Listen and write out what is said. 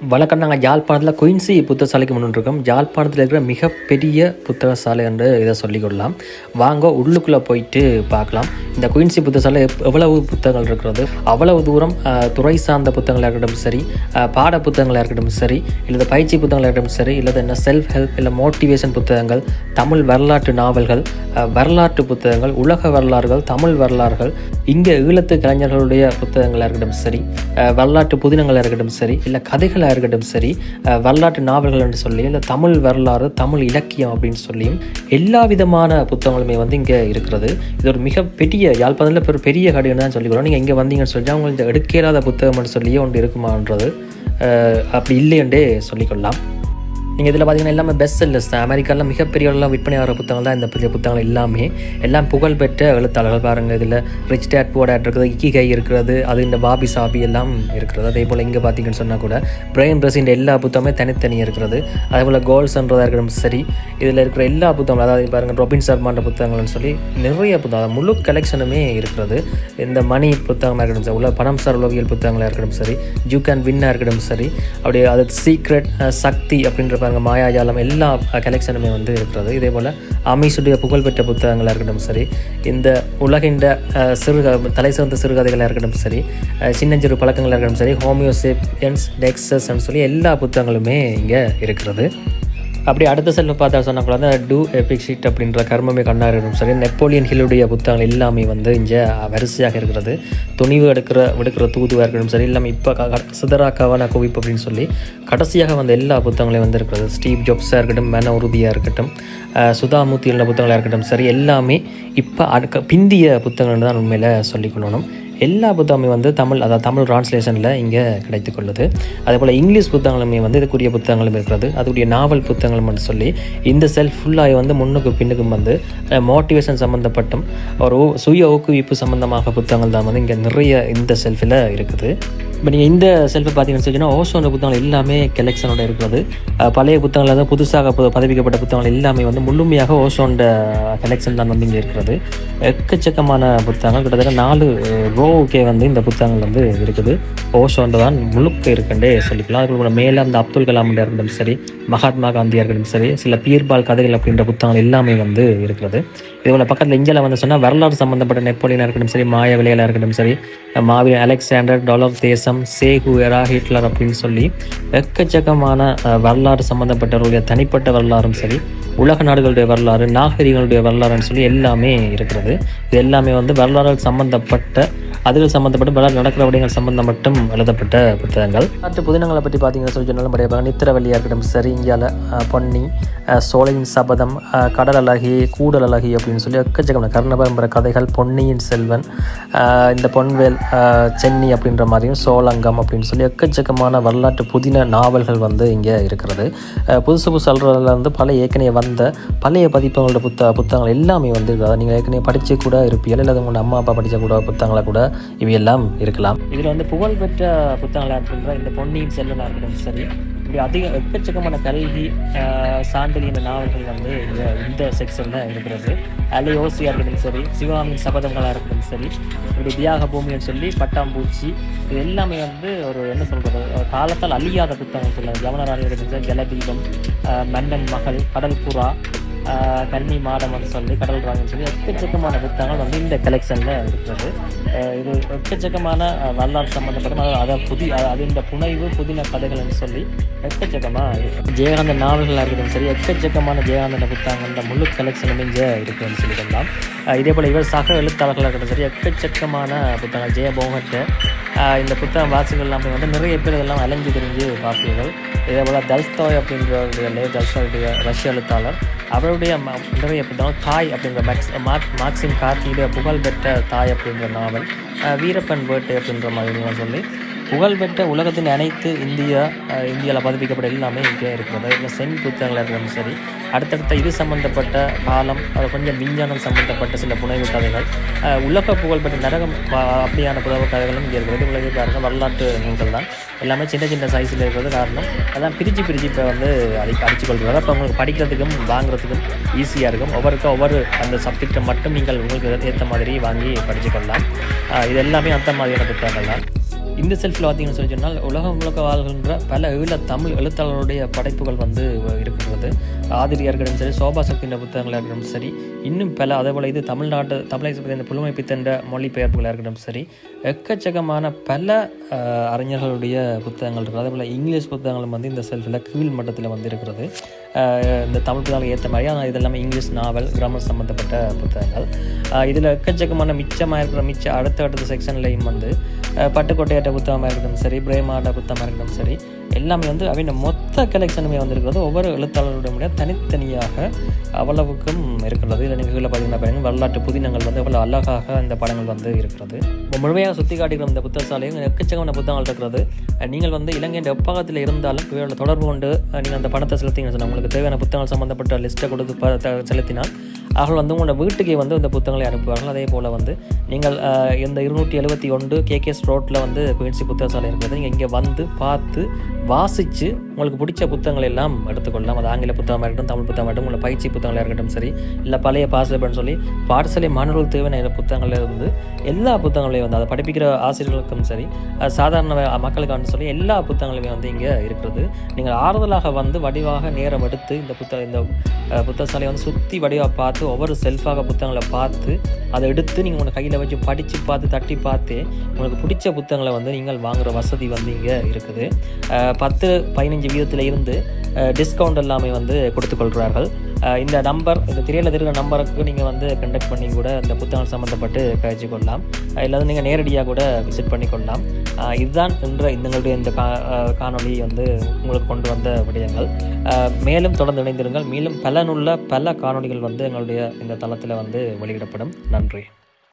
வழக்கம் நாங்கள் யாழ்ப்பாணத்தில் குயின்சி புத்தக சாலைக்கு முன்னிருக்கோம் யாழ்ப்பாணத்தில் இருக்கிற மிகப்பெரிய புத்தக சாலை என்று இதை சொல்லிக்கொள்ளலாம் வாங்க உள்ளுக்குள்ளே போயிட்டு பார்க்கலாம். இந்த குயின்சி புத்தக சாலை எப்- எவ்வளவு புத்தகங்கள் இருக்கிறது? அவ்வளவு தூரம் துறை சார்ந்த புத்தகங்களாக இருக்கட்டும் சரி பாட புத்தகங்களாக இருக்கட்டும் சரி இல்லை பயிற்சி புத்தகங்களாக இருக்கட்டும் சரி இல்லை என்ன செல்ஃப் ஹெல்ப் இல்லை மோட்டிவேஷன் புத்தகங்கள் தமிழ் வரலாற்று நாவல்கள் வரலாற்று புத்தகங்கள் உலக வரலாறுகள் தமிழ் வரலாறுகள் இங்கே ஈழத்து கலைஞர்களுடைய புத்தகங்களாக இருக்கட்டும் சரி வரலாற்று புதினங்களாக இருக்கட்டும் சரி இல்லை கதைகளாக இருக்கட்டும் சரி. வரலாற்று நாவல்கள் என்று சொல்லி இல்லை தமிழ் வரலாறு தமிழ் இலக்கியம் அப்படின்னு சொல்லியும் எல்லா விதமான புத்தகங்களுமே வந்து இங்கே இருக்கிறது. இது ஒரு மிக பெரிய யாழ்ப்பாணத்தில் ஒரு பெரிய கடைன்னு தான் சொல்லிக்கிறோம் நீங்கள் இங்கே வந்தீங்கன்னு சொல்லி அவங்களுக்கு எடுக்க இல்லாத புத்தகம்னு சொல்லியே ஒன்று இருக்குமான்றது அப்படி இல்லையென்றே சொல்லிக்கொள்ளலாம் நீங்கள் இதில் பார்த்தீங்கன்னா எல்லாமே பெஸ்ட் செல்லர்ஸ் தான். அமெரிக்காவில் மிகப்பெரிய அளவில் விற்பனை வர புத்தகங்கள் தான் இந்த பெரிய புத்தகங்கள் எல்லாமே. எல்லாம் புகழ்பெற்ற எழுத்தாளர்கள் பாருங்கள் இதில் ரிச் டேட் போட் இருக்குது இக்கிகை இருக்கிறது அது இந்த பாபி சாபி எல்லாம் இருக்கிறது அதே போல் இங்கே பார்த்தீங்கன்னு சொன்னால் கூட பிரைன் பிரசின் எல்லா புத்தகமே தனித்தனியாக இருக்கிறது அதே போல் கோல்ஸ்ன்றதாக இருக்கட்டும் சரி. இதில் இருக்கிற எல்லா புத்தகங்களும் அதாவது பாருங்கள் ரொபின் சர்மான்ற புத்தகங்கள்னு சொல்லி நிறைய புத்தகம் முழு கலெக்ஷனுமே இருக்கிறது இந்த மணி புத்தகமாக இருக்கட்டும் சரி. உள்ள பணம் சார் உளவியல் புத்தகங்களாக இருக்கட்டும் சரி. ஜூ கேன் வின்னாக இருக்கட்டும் சரி. அப்படியே அது சீக்ரெட் சக்தி அப்படின்ற பாருங்க மாயாஜாலம் எல்லா கலெக்ஷனுமே வந்து இருக்கிறது. இதே போல் அமீஷுடைய புகழ்பெற்ற புத்தகங்களாக இருக்கட்டும் சரி இந்த உலகின்ற சிறுக தலை சிறந்த சிறுகதைகளாக இருக்கட்டும் சரி சின்னஞ்சிறு பழக்கங்களாக இருக்கட்டும் சரி ஹோமியோசேப்பியன்ஸ் டெக்ஸஸ்ன்னு சொல்லி எல்லா புத்தகங்களுமே இங்கே இருக்கிறது. அப்படி அடுத்த செல்ல பார்த்தா சொன்ன அந்த டூ எபிக் ஷீட் அப்படின்ற கர்மமே கண்ணாரிடும் சரி நெப்போலியன் ஹில்லுடைய புத்தகங்கள் எல்லாமே வந்து இங்கே வரிசையாக இருக்கிறது. துணிவு எடுக்கிற எடுக்கிற தூதுவாக இருக்கணும் சரி இல்லாமல் இப்போ சிதறா கவன குவிப்பு அப்படின்னு சொல்லி கடைசியாக வந்த எல்லா புத்தகங்களையும் வந்து இருக்கிறது. ஸ்டீவ் ஜாப்ஸாக இருக்கட்டும் மன உறுதியாக இருக்கட்டும் அஹ் சுதாமூர்த்தி உள்ள புத்தகங்களாக இருக்கட்டும் சரி எல்லாமே இப்போ அடுக்க பிந்திய புத்தகங்கள் தான் உண்மையில் சொல்லிக்கொள்ளணும் எல்லா புத்தகமே வந்து தமிழ் அதாவது தமிழ் டிரான்ஸ்லேஷனில் இங்கே கிடைத்து கொள்ளுது அதே போல் இங்கிலீஷ் புத்தகங்களுமே வந்து இதுக்குரிய புத்தகங்களும் இருக்கிறது. அதுக்குரிய நாவல் புத்தகங்களும் மட்டும் சொல்லி இந்த செல்ஃப் ஃபுல்லாக வந்து முன்னுக்கு பின்னுக்கும் வந்து மோட்டிவேஷன் சம்மந்தப்பட்டும் ஒரு சுய ஊக்குவிப்பு சம்மந்தமாக புத்தகங்கள் தான் வந்து இங்கே நிறைய இந்த செல்ஃபில் இருக்குது. இப்போ நீங்கள் இந்த செல்ஃபை பார்த்தீங்கன்னு சொன்னால் ஓசோன புத்தகங்கள் எல்லாமே கலெக்ஷனோட இருக்கிறது. பழைய புத்தகங்கள் வந்து புதுசாக பதவிக்கப்பட்ட பதிவிக்கப்பட்ட புத்தகங்கள் எல்லாமே வந்து முழுமையாக ஓசோனோட கலெக்ஷன் தான் வந்து இங்கே இருக்கிறது. எக்கச்சக்கமான புத்தகங்கள். கிட்டத்தட்ட நாலு ரோவுக்கே வந்து இந்த புத்தகங்கள் வந்து இருக்குது. ஓசோன்ற தான் முழுக்க இருக்குன்றே சொல்லிக்கலாம் அதுக்கு மேலே அந்த அப்துல் கலாமுடைய இருந்தாலும் சரி மகாத்மா காந்தியாக இருக்கட்டும் சரி சில பீர்பால் கதைகள் அப்படின்ற புத்தகங்கள் எல்லாமே வந்து இருக்கிறது. இதுபோல் பக்கத்தில் இந்தியாவில் வந்து சொன்னால் வரலாறு சம்மந்தப்பட்ட நெப்போலியனாக இருக்கட்டும் சரி மாய விலையில இருக்கட்டும் சரி மாவீர அலெக்சாண்டர் டொலப் தேசம் சேகு எரா ஹிட்லர் அப்படின்னு சொல்லி எக்கச்சக்கமான வரலாறு சம்மந்தப்பட்டவர்களுடைய தனிப்பட்ட வரலாறும் சரி உலக நாடுகளுடைய வரலாறு நாகரிகங்களுடைய வரலாறுன்னு சொல்லி எல்லாமே இருக்கிறது. இது எல்லாமே வந்து வரலாறுகள் சம்மந்தப்பட்ட அதுகள் சம்மந்தப்பட்ட வரலாறு நடக்கிற விடயங்கள் சம்மந்தம் மட்டும் எழுதப்பட்ட புத்தகங்கள். மற்ற புதினங்களை பற்றி பார்த்தீங்கன்னா சொல்லி சொன்னாலும் படிப்பாங்க நித்திரவல்லியாக இருக்கட்டும் சரி இந்தியாவில் பொன்னி அஹ், சோலையின் சபதம் கடல் அழகி கூடல் அழகி அப்படின்னு சொல்லி எக்கச்சக்கம் கர்ணபரம்பர கதைகள் பொன்னியின் செல்வன் இந்த பொன்வேல் சென்னி அப்படின்ற மாதிரியும் சோளங்கம் அப்படின்னு சொல்லி எக்கச்சக்கமான வரலாற்று புதின நாவல்கள் வந்து இங்கே இருக்கிறது. புதுசு புதுசு சொல்கிறதுல இருந்து பல ஏற்கனவே வந்த பழைய பதிப்புகளோட புத்த புத்தகங்கள் எல்லாமே வந்து நீங்கள் ஏற்கனவே படித்து கூட இருப்பீர்கள் இல்லை உங்களோட அம்மா அப்பா படித்த கூட புத்தகங்களாக கூட இவையெல்லாம் இருக்கலாம். இதில் வந்து புகழ்பெற்ற புத்தகங்களாக இருக்கின்ற இந்த பொன்னியின் செல்வனாக இருக்கட்டும் சரி இப்படி அதிக எக்கச்சக்கமான கல்வி அஹ், இந்த நாவல்கள் வந்து இந்த இந்த செக்ஷனில் இருக்கிறது. அலையோசியாக இருக்கட்டும் சரி சிவகாமியின் சபதங்களாக இருக்கட்டும் சரி இப்படி தியாக பூமின்னு சொல்லி பட்டாம்பூச்சி இது எல்லாமே வந்து ஒரு என்ன சொல்கிறது காலத்தால் அழியாத புத்தகம் சொல்லலாம். யவனராணி இருக்கட்டும் சரி ஜலதீபம் மன்னன் மகள் கடல் புறா கன்னி மாடம்னு சொல்லி கடல் ராங்கன்னு சொல்லி எக்கச்சக்கமான புத்தகங்கள் வந்து இந்த கலெக்ஷனில் இருக்கிறது. இது எக்கச்சக்கமான வரலாறு சம்மந்தப்பட்ட அதை புதி அது இந்த புனைவு புதின கதைகள்னு சொல்லி எக்கச்சக்கமாக இருக்கு. ஜெயகாந்தன் நாவல்களாக இருக்கட்டும் சரி எக்கச்சக்கமான ஜெயகாந்தன் புத்தகங்கள் இந்த முழு கலெக்ஷனும் இங்கே இருக்குன்னு சொல்லி சொல்லலாம் இதே போல் இவர் சக எழுத்தாளர்களாக இருக்கட்டும் சரி எக்கச்சக்கமான புத்தகங்கள் ஜெயபோகட்ட இந்த புத்தகம் வாசிகள் நம்ம வந்து நிறைய பேர் இதெல்லாம் அலைஞ்சு தெரிஞ்சு பார்ப்பீர்கள். இதே போல் தல்ஸ்தாய் அப்படின்றவருடைய லே ரஷ்ய எழுத்தாளர். அவருடைய ம- நிறைய புத்தகம் தாய் அப்படின்ற மேக்ஸ் மார்க் மார்க்சிம் கார்த்தியுடைய புகழ்பெற்ற தாய் அப்படின்ற நாவல் வீரப்பன் வேட்டை அப்படின்ற மாதிரி சொல்லி புகழ்பெற்ற உலகத்தின் அனைத்து இந்தியா இந்தியாவில் பதிப்பிக்கப்பட்ட எல்லாமே இங்கே இருக்கிறது. இல்லை சென் புத்தகங்களாக இருந்தாலும் சரி அடுத்தடுத்த இது சம்பந்தப்பட்ட காலம் அது கொஞ்சம் விஞ்ஞானம் சம்பந்தப்பட்ட சில புனைவு கதைகள் உலக புகழ்பெற்ற நரகம் அப்படியான புதவு கதைகளும் இங்கே இருக்கிறது. உலக காரணம் வரலாற்று நூல்கள் தான். எல்லாமே சின்ன சின்ன சைஸில் இருக்கிறது காரணம். அதான் பிரித்து பிரித்து இப்போ வந்து அடி அடித்து கொள்கிறது அப்போ உங்களுக்கு படிக்கிறதுக்கும் வாங்குறதுக்கும் ஈஸியாக இருக்கும். ஒவ்வொருக்கும் ஒவ்வொரு அந்த சப்ஜெக்டை மட்டும் நீங்கள் உங்களுக்கு ஏற்ற மாதிரி வாங்கி படித்து கொள்ளலாம் இது எல்லாமே அந்த மாதிரியான புத்தகங்கள் தான். இந்த செல்ஃபில் பார்த்தீங்கன்னு சொல்லி சொன்னால் உலகம் முழுக்க வாழ்கின்ற பல ஈழ தமிழ் எழுத்தாளருடைய படைப்புகள் வந்து இருக்கின்றது. ஆதிரியார்களும் சரி சோபா சக்தின்ற புத்தகங்களாக இருக்கட்டும் சரி இன்னும் பல அதேபோல் இது தமிழ்நாட்டு தமிழை பற்றி இந்த புலமை பித்தன்ற மொழிபெயர்ப்புகளாக இருக்கட்டும் சரி எக்கச்சக்கமான பல அறிஞர்களுடைய புத்தகங்கள் இருக்குது அதேபோல் இங்கிலீஷ் புத்தகங்களும் வந்து இந்த செல்ஃபில் கீழ் மட்டத்தில் வந்து இருக்கிறது. இந்த தமிழ் புத்தகங்கள் ஏற்ற மாதிரி ஆனால் இதெல்லாமே இங்கிலீஷ் நாவல் கிராமர் சம்மந்தப்பட்ட புத்தகங்கள். இதில் எக்கச்சக்கமான மிச்சமாக இருக்கிற மிச்ச அடுத்த அடுத்த செக்ஷன்லையும் வந்து பட்டுக்கோட்டையாட்ட புத்தகமாக இருக்கட்டும் சரி பிரேமாட்ட புத்தகமாக இருக்கட்டும் சரி எல்லாமே வந்து அவங்க மொத்த கலெக்ஷனுமே வந்திருக்கிறது. ஒவ்வொரு எழுத்தாளருடைய தனித்தனியாக அவ்வளவுக்கும் இருக்கிறது. இதில் நீங்கள் பார்த்தீங்கன்னா பாருங்க வரலாற்று புதினங்கள் வந்து அவ்வளோ அழகாக இந்த படங்கள் வந்து இருக்கிறது. முழுமையாக சுற்றி காட்டுகிற இந்த புத்தக சாலையும் எக்கச்சக்கமான புத்தகங்கள் இருக்கிறது. நீங்கள் வந்து இலங்கையின் எப்பாகத்தில் இருந்தாலும் இவர்களை தொடர்பு கொண்டு நீங்கள் அந்த பணத்தை செலுத்திங்கன்னு சொன்னால் உங்களுக்கு தேவையான புத்தகங்கள் சம்மந்தப்பட்ட லிஸ்ட்டை கொடுத்து செலுத்தினால் அவர்கள் வந்து உங்களோட வீட்டுக்கே வந்து இந்த புத்தகங்களை அனுப்புவார்கள். அதே போல் வந்து நீங்கள் இந்த இருநூற்றி எழுபத்தி ஒன்று கேகேஎஸ் ரோட்டில் வந்து குயின்சி புத்தக சாலை இருக்கிறது. நீங்கள் இங்கே வந்து பார்த்து வாசித்து உங்களுக்கு பிடிச்ச புத்தகங்கள் எல்லாம் எடுத்துக்கொள்ளலாம். அது ஆங்கில புத்தகமாக இருக்கட்டும் தமிழ் புத்தகமாக இருக்கட்டும் உங்களை பயிற்சி புத்தகங்களாக இருக்கட்டும் சரி இல்லை பழைய பாசலப்பன்னு சொல்லி பாடசாலை மாணவர்கள் தேவையான புத்தகங்களில் இருந்து எல்லா புத்தகங்களையும் வந்து அதை படிப்பிக்கிற ஆசிரியர்களுக்கும் சரி சாதாரண மக்களுக்கான சொல்லி எல்லா புத்தகங்களுமே வந்து இங்கே இருக்கிறது. நீங்கள் ஆறுதலாக வந்து வடிவாக நேரம் எடுத்து இந்த புத்த இந்த புத்தகசாலையை புத்தக சாலையை வந்து சுற்றி வடிவாக பார்த்து ஒவ்வொரு செல்ஃபாக புத்தகங்களை பார்த்து அதை எடுத்து நீங்கள் உங்கள் கையில் வச்சு படித்து பார்த்து தட்டி பார்த்து உங்களுக்கு பிடிச்ச புத்தகங்களை வந்து நீங்கள் வாங்குகிற வசதி வந்து இங்கே இருக்குது. பத்து பதினஞ்சு வீதத்தில் இருந்து டிஸ்கவுண்ட் எல்லாமே வந்து கொடுத்துக்கொள்கிறார்கள் இந்த நம்பர் இந்த திரையில் இருக்கிற நம்பருக்கு நீங்கள் வந்து கண்டக்ட் பண்ணி கூட இந்த புத்தகம் சம்மந்தப்பட்டு கழிச்சு கொள்ளலாம். இல்லாத நீங்கள் நேரடியாக கூட விசிட் பண்ணி கொள்ளலாம். இதுதான் என்ற எங்களுடைய இந்த கா அஹ், வந்து உங்களுக்கு கொண்டு வந்த விடயங்கள். மேலும் தொடர்ந்து இணைந்திருங்கள். மேலும் பலனுள்ள பல காணொளிகள் வந்து எங்களுடைய இந்த தளத்தில் வந்து வெளியிடப்படும். நன்றி.